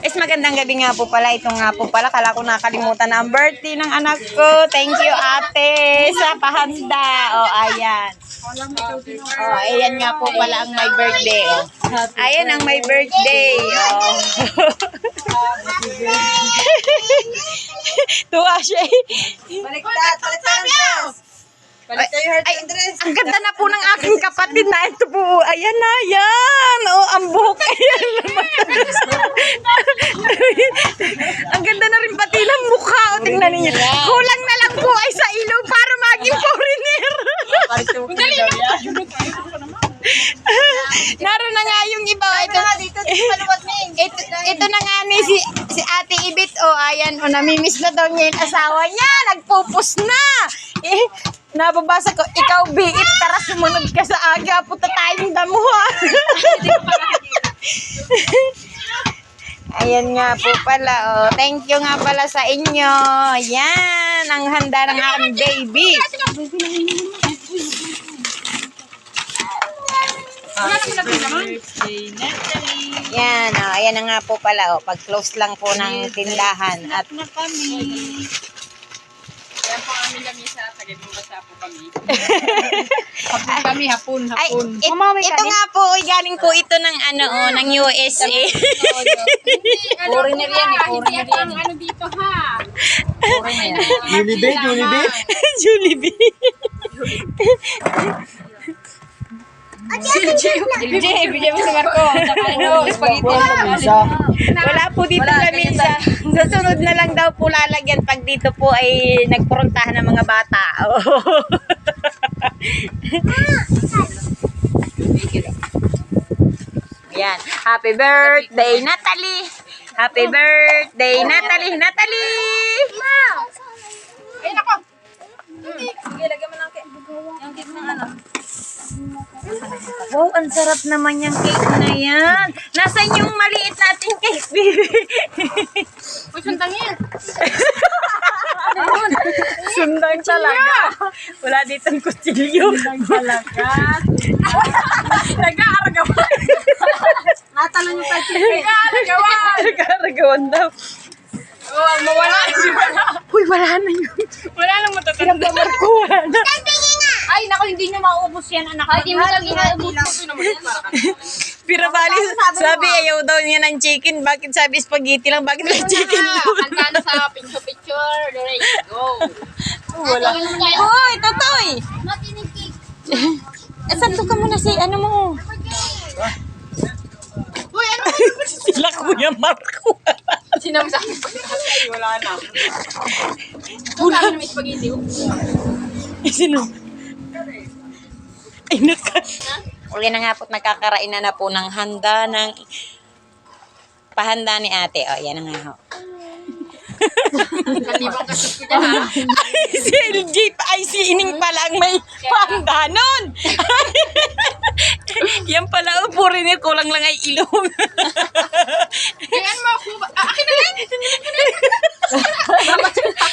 Is magandang gabi nga po pala. Ito nga po pala. Kala ko nakalimutan na ang birthday ng anak ko. Thank you ate sa pahanda. O, oh, ayan. O, oh, ayan nga po pala ang my birthday. Oh. Ayan ang my birthday. Oh. Tuwa siya eh. Baliktad, baliktad ang. Baliktad yung heart ang ganda na po ng aking kapatid na ito po. Ayan na, yan. Oh, ang buhok. Ayan naman. ang ganda na rin pati ng mukha. O, tingnan ninyo. Kulang na lang po ay sa ilong para maging foreigner. Naroon na nga yung iba. Ito, yun. ito, ito na nga ni si, si Ate Ibit. O, ayan. O, namimiss na daw niya yung asawa niya. Nagpupus na. Eh, nababasa ko, ikaw, biit, tara sumunod ka sa aga. Puta tayong damuhan. Ayan nga po pala. Oh. Thank you nga pala sa inyo. Ayan, ang handa ng aking baby. Yan, oh, ayan na nga po pala. Oh. Pag-close lang po ng tindahan. At kami. Kami lamisa, tagad mo basa po kami. hapon kami, hapon, Ay, hapon. it- ito nga po, oy, galing po ito ng ano, oh, ng USA. Foreigner yan eh, foreigner yan eh. ano dito ha? Foreigner. Jollibee, Jollibee. Jollibee. Jay, bigyan mo si Marco. Saka ano, spaghetti. Wala po dito lamisa. Sa sunod na lang daw po lalagyan pag dito po ay nagpuruntahan ng mga bata. Oh. Yan. Happy birthday, Natalie! Happy birthday, Natalie! Natalie! Ay, Wow, ang sarap naman yung cake na yan. Nasaan yung maliit nating cake, baby? Uy, sundang yan. Sundang talaga. Wala ditong kutsilyo. Talaga. Nag-aaragawa. Natalon yung pag cake. Nag-aaragawa. Nag-aragawan daw. Oh, ang mawala. Wala. Uy, wala na yun. Wala nang matatanda. Wala na. Ay, naku, hindi nyo maubos yan, anak. Ay, di mo lang inaubos. Ito naman yan, para Pero bali, sabi ayaw daw niya ng chicken. Bakit sabi spaghetti lang? Bakit may chicken daw? Handa na sa picture-picture. Let's go. Wala. Uy, totoy! Eh, santo ka muna si ano mo. Uy, ano? Sila Kuya Marco. Sinabi sa akin. Wala na. Wala na may spaghetti. oh. Sino? Ay, naka. Uli na nga po't nagkakarain na na po ng handa ng pahanda ni ate. O, yan na nga ho. Kalibang kasot ko ha? Ay, si LG, ay si Ining pala ang may pahanda nun. yan pala, oh, puri niya, kulang lang ay ilong. Ay, ano mo? Ah, akin na lang.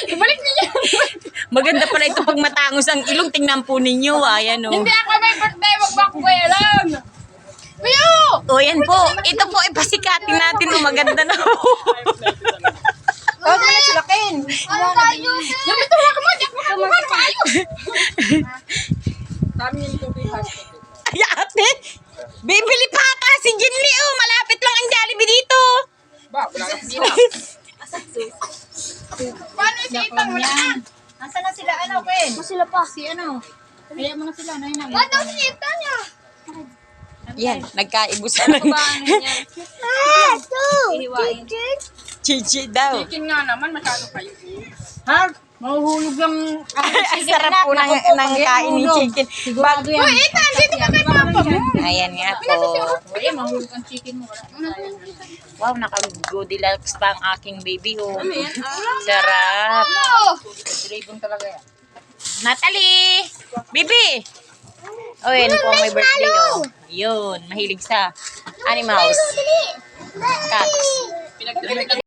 Ibalik niyo yan. Maganda pala ito pag matangos ang ilong. Tingnan po ninyo, ayan o. Hindi ako may birthday. Wag ba ako kaya lang? Uyo! O, yan po. Ito po, ipasikatin natin. O, maganda na po. Huwag mo na sulakin. Sabi ito, wag mo. Di ako makakuha. Maayos. Dami yung tubig hashtag. Ay, ate. Bibili pa ka si Jinli, oh. Malapit lang ang Jollibee dito. Ba, wala pila. Paano si Itang? Wala sila, ano, Queen? sila pa. Si ano? Kaya mo na sila. Ano yun? Ba't daw si Ita niya? Yan, nagkaibusan ng Ah, two. Chichi daw. Chicken nga naman. Masyado kayo. Ha? Mahuhulog ang... Ay, ay, sarap po ng, ng kain ni chicken. Bag, Uy, Ita! Dito ka kay Papa mo. ayan nga po. Uy, mahulog ang chicken mo. Wala. Wow, naka-goldilocks pa ang aking baby, oh. Sarap. Dragon talaga yan. Natalie! Bibi! Oh, yan po ang may birthday, oh. Yun, mahilig sa animals. Cats. Pinagdala